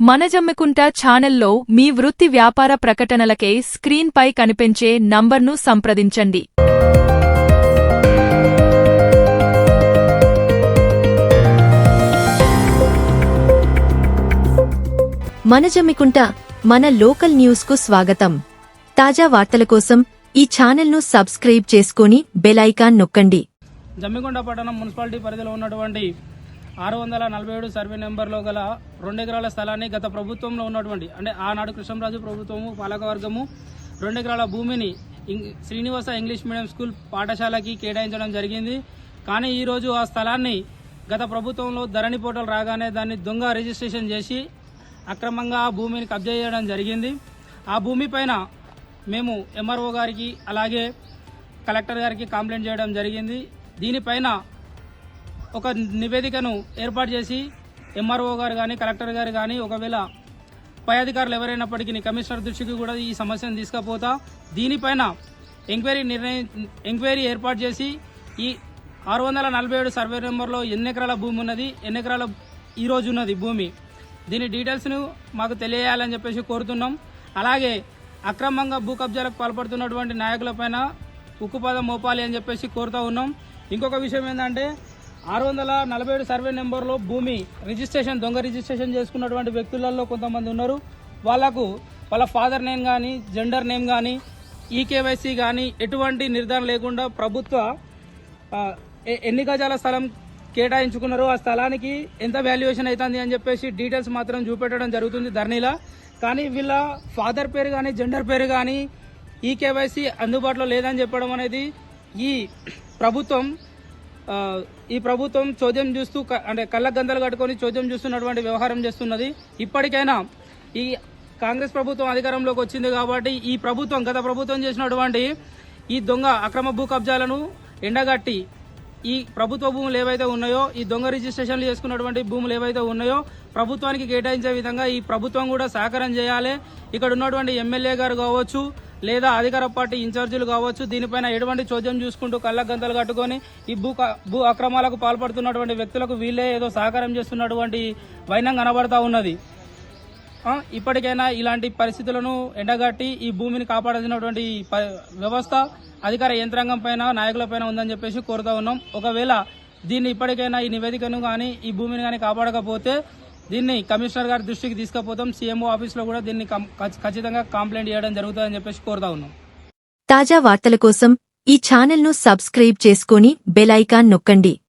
మనజమ్మికుంట ఛానల్లో మీ వృత్తి వ్యాపార ప్రకటనలకై స్క్రీన్పై కనిపించే నంబర్ను సంప్రదించండి. మనజమ్మికుంట మన లోకల్ న్యూస్కు స్వాగతం. తాజా వార్తల కోసం ఈ ఛానల్ను సబ్స్క్రైబ్ చేసుకుని బెల్ ఐకాన్ నొక్కండి. జమ్మికొండ పట్టణం మున్సిపాలిటీ పరిధిలో ఉన్నటువంటి ఆరు వందల నలభై ఏడు సర్వే నెంబర్లో గల రెండు ఎకరాల స్థలాన్ని గత ప్రభుత్వంలో ఉన్నటువంటి అంటే ఆనాడు కృష్ణరాజు ప్రభుత్వము పాలకవర్గము రెండు ఎకరాల భూమిని ఇంగ్- శ్రీనివాస ఇంగ్లీష్ మీడియం స్కూల్ పాఠశాలకి కేటాయించడం జరిగింది. కానీ ఈరోజు ఆ స్థలాన్ని గత ప్రభుత్వంలో ధరణి పోటలు రాగానే దాన్ని దొంగ రిజిస్ట్రేషన్ చేసి అక్రమంగా ఆ భూమిని కబ్జా చేయడం జరిగింది. ఆ భూమి పైన మేము ఎంఆర్ఓ గారికి అలాగే కలెక్టర్ గారికి కంప్లైంట్ చేయడం జరిగింది. దీనిపైన ఒక నివేదికను ఏర్పాటు చేసి ఎంఆర్ఓ గారు కానీ కలెక్టర్ గారు కానీ ఒకవేళ పై అధికారులు ఎవరైనప్పటికీ కమిషనర్ దృష్టికి కూడా ఈ సమస్యను తీసుకుపోతా దీనిపైన ఎంక్వైరీ నిర్ణయం ఎంక్వైరీ ఏర్పాటు చేసి ఈ ఆరు వందల నలభై ఏడు సర్వే నెంబర్లో ఎన్ని ఎకరాల భూమి ఉన్నది ఎన్ని ఎకరాల ఈరోజు ఉన్నది భూమి. దీని డీటెయిల్స్ను మాకు తెలియజేయాలని చెప్పేసి కోరుతున్నాం. అలాగే అక్రమంగా భూ కబ్జాలకు పాల్పడుతున్నటువంటి నాయకులపైన ఉక్కుపాదం మోపాలి అని చెప్పేసి కోరుతూ ఉన్నాం. ఇంకొక విషయం ఏంటంటే ఆరు వందల నలభై ఏడు సర్వే నెంబర్లో భూమి రిజిస్ట్రేషన్ దొంగ రిజిస్ట్రేషన్ చేసుకున్నటువంటి వ్యక్తులలో కొంతమంది ఉన్నారు. వాళ్ళకు వాళ్ళ ఫాదర్ నేమ్ కానీ జెండర్ నేమ్ కానీ ఈకేవైసీ కానీ ఎటువంటి నిర్ధారణ లేకుండా ప్రభుత్వ ఎన్నికజాల ఎన్ని గజాల స్థలం కేటాయించుకున్నారు ఆ స్థలానికి ఎంత వాల్యుయేషన్ అవుతుంది అని చెప్పేసి డీటెయిల్స్ మాత్రం చూపెట్టడం జరుగుతుంది ధరణిలా కానీ వీళ్ళ ఫాదర్ పేరు కానీ జెండర్ పేరు కానీ ఈ కేవైసీ అందుబాటులో లేదని చెప్పడం అనేది ఈ ప్రభుత్వం ఈ ప్రభుత్వం చోద్యం చూస్తూ అంటే కళ్ళ గందలు కట్టుకొని చోద్యం చూస్తున్నటువంటి వ్యవహారం చేస్తున్నది. ఇప్పటికైనా ఈ కాంగ్రెస్ ప్రభుత్వం అధికారంలోకి వచ్చింది కాబట్టి ఈ ప్రభుత్వం గత ప్రభుత్వం చేసినటువంటి ఈ దొంగ అక్రమ భూ కబ్జాలను ఎండగట్టి ఈ ప్రభుత్వ భూములు ఏవైతే ఉన్నాయో ఈ దొంగ రిజిస్ట్రేషన్లు చేసుకున్నటువంటి భూములు ఏవైతే ఉన్నాయో ప్రభుత్వానికి కేటాయించే విధంగా ఈ ప్రభుత్వం కూడా సహకారం చేయాలి. ఇక్కడ ఉన్నటువంటి ఎమ్మెల్యే గారు కావచ్చు లేదా అధికార పార్టీ ఇన్ఛార్జీలు కావచ్చు దీనిపైన ఎటువంటి చోద్యం చూసుకుంటూ కళ్ళ గంతలు కట్టుకొని ఈ భూ భూ అక్రమాలకు పాల్పడుతున్నటువంటి వ్యక్తులకు వీళ్ళే ఏదో సహకారం చేస్తున్నటువంటి వైనం కనబడతా ఉన్నది. ఇప్పటికైనా ఇలాంటి పరిస్థితులను ఎండగట్టి ఈ భూమిని కాపాడాల్సినటువంటి వ్యవస్థ అధికార యంత్రాంగం పైన నాయకుల పైన ఉందని చెప్పేసి కోరుతా ఉన్నాం. ఒకవేళ దీన్ని ఇప్పటికైనా ఈ నివేదికను కానీ ఈ భూమిని కానీ కాపాడకపోతే దీన్ని కమిషనర్ గారి దృష్టికి తీసుకుపోతాం. సీఎంఓ ఆఫీస్లో కూడా దీన్ని ఖచ్చితంగా కంప్లైంట్ చేయడం జరుగుతుందని చెప్పేసి కోరుతా ఉన్నాం. తాజా వార్తల కోసం ఈ ఛానల్ను సబ్స్క్రైబ్ చేసుకుని బెల్ ఐకాన్ నొక్కండి.